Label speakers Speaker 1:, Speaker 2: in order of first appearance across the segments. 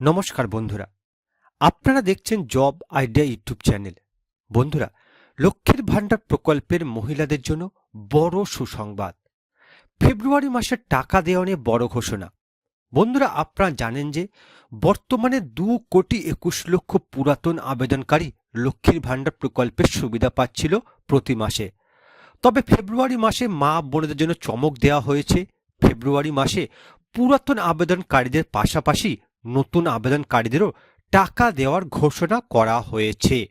Speaker 1: নমস্কার বন্ধুরা। আপনারা দেখছেন জব আইডিয়া ইউটিউব চ্যানেল। বন্ধুরা, লক্ষ্মীর ভাণ্ডার প্রকল্পের মহিলাদের জন্য বড় সুসংবাদ। ফেব্রুয়ারি মাসের টাকা দেওয়া নিয়ে বড় ঘোষণা। বন্ধুরা, আপনারা জানেন যে বর্তমানে দু কোটি একুশ লক্ষ পুরাতন আবেদনকারী লক্ষ্মীর ভাণ্ডার প্রকল্পের সুবিধা পাচ্ছিল প্রতি মাসে। তবে ফেব্রুয়ারি মাসে মা বোনদের জন্য চমক দেওয়া হয়েছে। ফেব্রুয়ারি মাসে পুরাতন আবেদনকারীদের পাশাপাশি নতুন আবেদনকারীদেরও টাকা দেওয়ার ঘোষণা করা হয়েছে।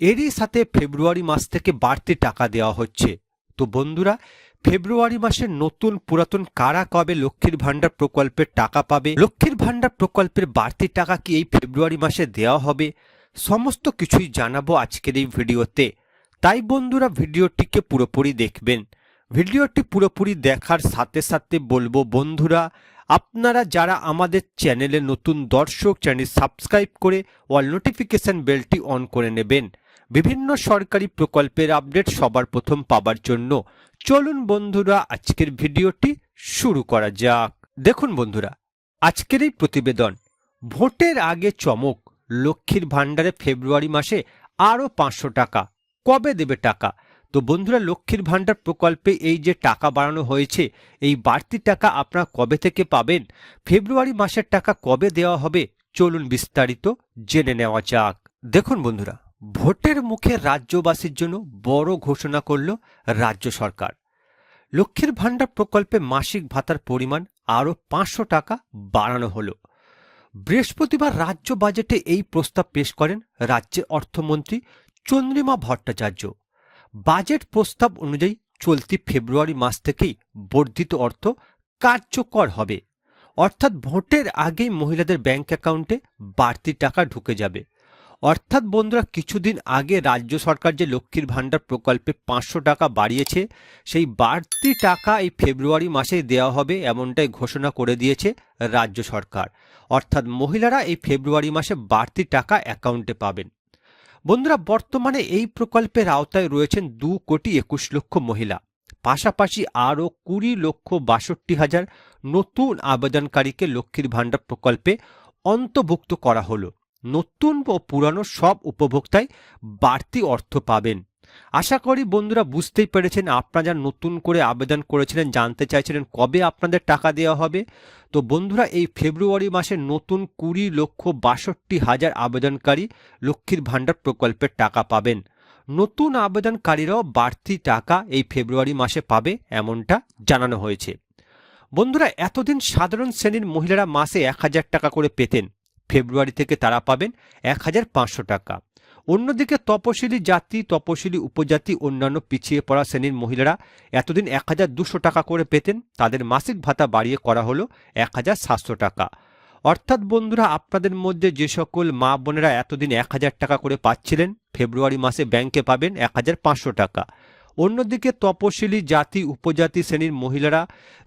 Speaker 1: এরই সাথে ফেব্রুয়ারি মাস থেকে বাড়তি টাকা দেওয়া হচ্ছে। তো বন্ধুরা, ফেব্রুয়ারি মাসে নতুন পুরাতন কারা কবে লক্ষ্মীর ভাণ্ডার প্রকল্পের টাকা পাবে? লক্ষ্মীর ভাণ্ডার প্রকল্পের বাড়তি টাকা কি এই ফেব্রুয়ারি মাসে দেওয়া হবে? সমস্ত কিছুই জানাব আজকের এই ভিডিওতে। তাই বন্ধুরা, ভিডিওটিকে পুরোপুরি দেখবেন। ভিডিওটি পুরোপুরি দেখার সাথে সাথে বলব, বন্ধুরা আপনারা যারা আমাদের চ্যানেলে নতুন দর্শক, চ্যানেল সাবস্ক্রাইব করে অল নোটিফিকেশন বেলটি অন করে নেবেন। বিভিন্ন সরকারি প্রকল্পের আপডেট সবার প্রথম পাবার জন্য চলুন বন্ধুরা, আজকের ভিডিওটি শুরু করা যাক। দেখুন বন্ধুরা, আজকের এই প্রতিবেদন, ভোটের আগে চমক, লক্ষ্মীর ভাণ্ডারে ফেব্রুয়ারি মাসে আরও পাঁচশো টাকা, কবে দেবে টাকা? তো বন্ধুরা, লক্ষ্মীর ভাণ্ডার প্রকল্পে এই যে টাকা বাড়ানো হয়েছে, এই বাড়তি টাকা আপনারা কবে থেকে পাবেন? ফেব্রুয়ারি মাসের টাকা কবে দেওয়া হবে? চলুন বিস্তারিত জেনে নেওয়া যাক। দেখুন বন্ধুরা, ভোটের মুখে রাজ্যবাসীর জন্য বড় ঘোষণা করল রাজ্য সরকার। লক্ষ্মীর ভাণ্ডার প্রকল্পে মাসিক ভাতার পরিমাণ আরও পাঁচশো টাকা বাড়ানো হলো। বৃহস্পতিবার রাজ্য বাজেটে এই প্রস্তাব পেশ করেন রাজ্যের অর্থমন্ত্রী চন্দ্রিমা ভট্টাচার্য। বাজেট প্রস্তাব অনুযায়ী চলতি ফেব্রুয়ারি মাস থেকেই বর্ধিত অর্থ কার্যকর হবে। অর্থাৎ ভোটের আগেই মহিলাদের ব্যাংক অ্যাকাউন্টে বাড়তি টাকা ঢুকে যাবে। অর্থাৎ বন্ধুরা, কিছুদিন আগে রাজ্য সরকার যে লক্ষ্মীর ভাণ্ডার প্রকল্পে পাঁচশো টাকা বাড়িয়েছে, সেই বাড়তি টাকা এই ফেব্রুয়ারি মাসে দেওয়া হবে এমনটাই ঘোষণা করে দিয়েছে রাজ্য সরকার। অর্থাৎ মহিলারা এই ফেব্রুয়ারি মাসে বাড়তি টাকা অ্যাকাউন্টে পাবেন। বন্ধুরা, বর্তমানে এই প্রকল্পের আওতায় রয়েছেন দু কোটি একুশ লক্ষ মহিলা। পাশাপাশি আরও কুড়ি লক্ষ বাষট্টি হাজার নতুন আবেদনকারীকে লক্ষ্মীর ভাণ্ডার প্রকল্পে অন্তর্ভুক্ত করা হলো। নতুন ও পুরানো সব উপভোক্তাই বাড়তি অর্থ পাবেন। আশা করি বন্ধুরা বুঝতেই পেরেছেন, আপনারা যারা নতুন করে আবেদন করেছিলেন, জানতে চাইছিলেন কবে আপনাদের টাকা দেওয়া হবে। তো বন্ধুরা, এই ফেব্রুয়ারি মাসে নতুন কুড়ি লক্ষ বাষট্টি হাজার আবেদনকারী লক্ষ্মীর ভাণ্ডার প্রকল্পের টাকা পাবেন। নতুন আবেদনকারীরাও বাড়তি টাকা এই ফেব্রুয়ারি মাসে পাবে এমনটা জানানো হয়েছে। বন্ধুরা, এতদিন সাধারণ শ্রেণির মহিলারা মাসে এক হাজার টাকা করে পেতেন। ফেব্রুয়ারি থেকে তারা পাবেন এক হাজার পাঁচশো টাকা। অন্যদিকে তপশিলি জাতি, তপশিলি উপজাতি, অন্যান্য পিছিয়ে পড়া শ্রেণির মহিলারা এতদিন এক হাজার দুশো টাকা করে পেতেন। তাদের মাসিক ভাতা বাড়িয়ে করা হলো এক হাজার সাতশো টাকা। অর্থাৎ বন্ধুরা, আপনাদের মধ্যে যে সকল মা বোনেরা এতদিন এক হাজার টাকা করে পাচ্ছিলেন, ফেব্রুয়ারি মাসে ব্যাংকে পাবেন এক হাজার পাঁচশো টাকা। অন্যদিকে তপশিলি জাতি, উপজাতি শ্রেণির মহিলারা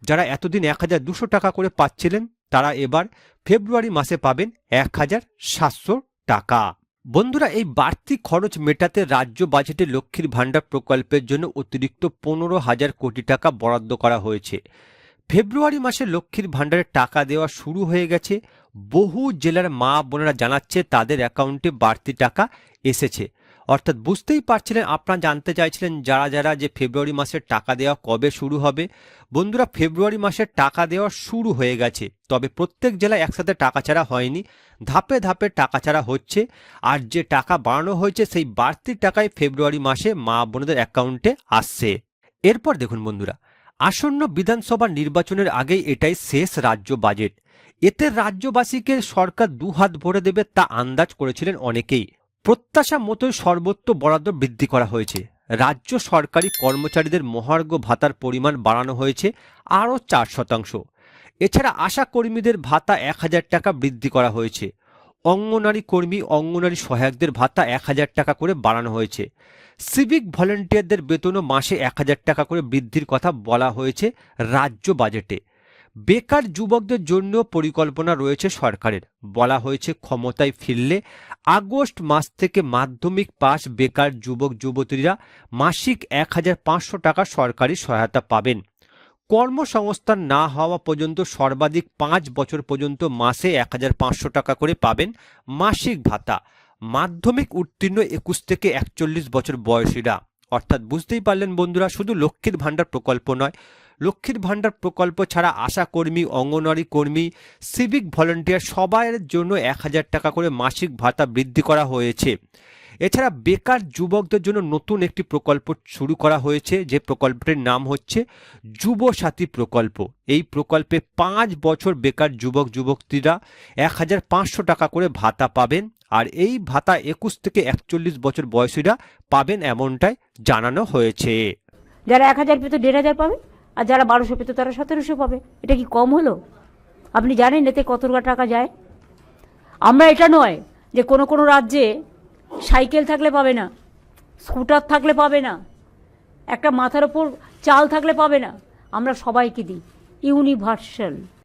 Speaker 1: যারা এতদিন এক হাজার দুশো টাকা করে পাচ্ছিলেন, তারা এবার ফেব্রুয়ারি মাসে পাবেন এক হাজার সাতশো টাকা। বন্ধুরা, এই বাড়তি খরচ মেটাতে রাজ্য বাজেটে লক্ষ্মীর ভাণ্ডার প্রকল্পের জন্য অতিরিক্ত পনেরো হাজার কোটি টাকা বরাদ্দ করা হয়েছে। ফেব্রুয়ারি মাসে লক্ষ্মীর ভাণ্ডারের টাকা দেওয়া শুরু হয়ে গেছে। বহু জেলার মা বোনেরা জানাচ্ছে তাদের অ্যাকাউন্টে বাড়তি টাকা এসেছে। অর্থাৎ বুঝতেই পারছিলেন, আপনারা জানতে চাইছিলেন যারা যারা যে ফেব্রুয়ারি মাসের টাকা দেওয়া কবে শুরু হবে। বন্ধুরা, ফেব্রুয়ারি মাসের টাকা দেওয়া শুরু হয়ে গেছে, তবে প্রত্যেক জেলায় একসাথে টাকা ছাড়া হয়নি। ধাপে ধাপে টাকা ছাড়া হচ্ছে। আর যে টাকা বাড়ানো হয়েছে, সেই বাড়তি টাকায় ফেব্রুয়ারি মাসে মা বোনদের অ্যাকাউন্টে আসছে। এরপর দেখুন বন্ধুরা, আসন্ন বিধানসভা নির্বাচনের আগেই এটাই শেষ রাজ্য বাজেট। এতে রাজ্যবাসীকে সরকার দুহাত ভরে দেবে তা আন্দাজ করেছিলেন অনেকেই। প্রত্যাশা মতোই সর্বোচ্চ বরাদ্দ বৃদ্ধি করা হয়েছে। রাজ্য সরকারি কর্মচারীদের মহার্ঘ ভাতার পরিমাণ বাড়ানো হয়েছে আরও চার শতাংশ। এছাড়া আশা কর্মীদের ভাতা এক হাজার টাকা বৃদ্ধি করা হয়েছে। অঙ্গনারী কর্মী, অঙ্গনারী সহায়কদের ভাতা এক হাজার টাকা করে বাড়ানো হয়েছে। সিভিক ভলেন্টিয়ারদের বেতনও মাসে এক হাজার টাকা করে বৃদ্ধির কথা বলা হয়েছে রাজ্য বাজেটে। বেকার যুবকদের জন্য পরিকল্পনা রয়েছে সরকারের। বলা হয়েছে ক্ষমতায় ফিরলে আগস্ট মাস থেকে মাধ্যমিক পাস বেকার যুবক, যুবতীরা মাসিক এক হাজার পাঁচশো টাকা সরকারি সহায়তা পাবেন। কর্মসংস্থান না হওয়া পর্যন্ত সর্বাধিক পাঁচ বছর পর্যন্ত মাসে এক হাজার পাঁচশো টাকা করে পাবেন মাসিক ভাতা। মাধ্যমিক উত্তীর্ণ একুশ থেকে একচল্লিশ বছর বয়সীরা। অর্থাৎ বুঝতেই পারলেন বন্ধুরা, শুধু লক্ষ্মীর ভাণ্ডার প্রকল্প নয়, লক্ষ্মীর ভাণ্ডার প্রকল্প ছাড়া আশা কর্মী, অঙ্গনওয়াড়ি কর্মী সিভিক ভলেন্টিয়ার সবার জন্য এক হাজার টাকা করে মাসিক ভাতা বৃদ্ধি করা হয়েছে। এছাড়া বেকার যুবকদের জন্য নতুন একটি প্রকল্প শুরু করা হয়েছে, যে প্রকল্পটির নাম হচ্ছে যুব সাথী প্রকল্প। এই প্রকল্পে পাঁচ বছর বেকার যুবক যুবতীরা এক হাজার পাঁচশো টাকা করে ভাতা পাবেন আর এই ভাতা একুশ থেকে একচল্লিশ বছর বয়সীরা পাবেন এমনটাই জানানো হয়েছে।
Speaker 2: যারা এক হাজার পেতো দেড় হাজার পাবে আর যারা বারোশো পেতো তারা সতেরোশো পাবে। এটা কি কম হলো? আপনি জানেন এতে কত টাকা যায়? আমরা এটা নয় যে কোনো কোনো রাজ্যে সাইকেল থাকলে পাবে না, স্কুটার থাকলে পাবে না, একটা মাথার ওপর চাল থাকলে পাবে না, আমরা সবাইকে দিই, ইউনিভার্সাল।